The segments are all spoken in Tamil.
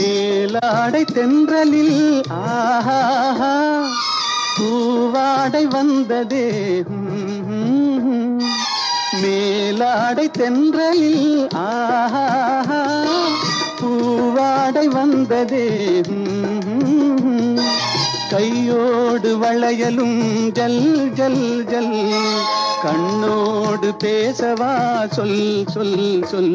மேலாடை தென்றலில் ஆஹா பூவாடை வந்ததே மேலாடை தென்றலில் ஆஹா பூவாடை வந்ததே கையோடு வளையலும் ஜல் ஜல் ஜல். கண்ணோடு பேசவா சொல் சொல் சொல்.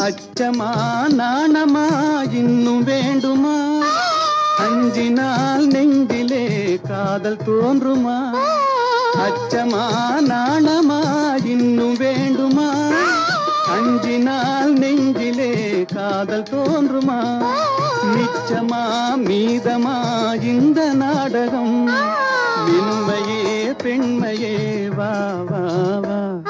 அச்சமா நாணமா இன்னும் வேண்டுமா? அஞ்சினால் நெஞ்சிலே காதல் தோன்றுமா? அச்சமா நாணமா இன்னும் வேண்டுமா? அஞ்சினால் நெஞ்சிலே காதல் தோன்றுமா? மிச்சமா மீதமா இந்த நாடகம்? மென்மையே பெண்மையே வா வா வா.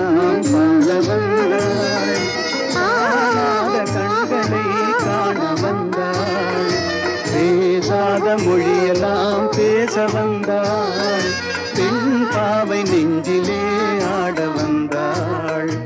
எல்லாம் பேச வந்தாள். பெண் பாவை நெஞ்சிலே ஆட வந்தாள்.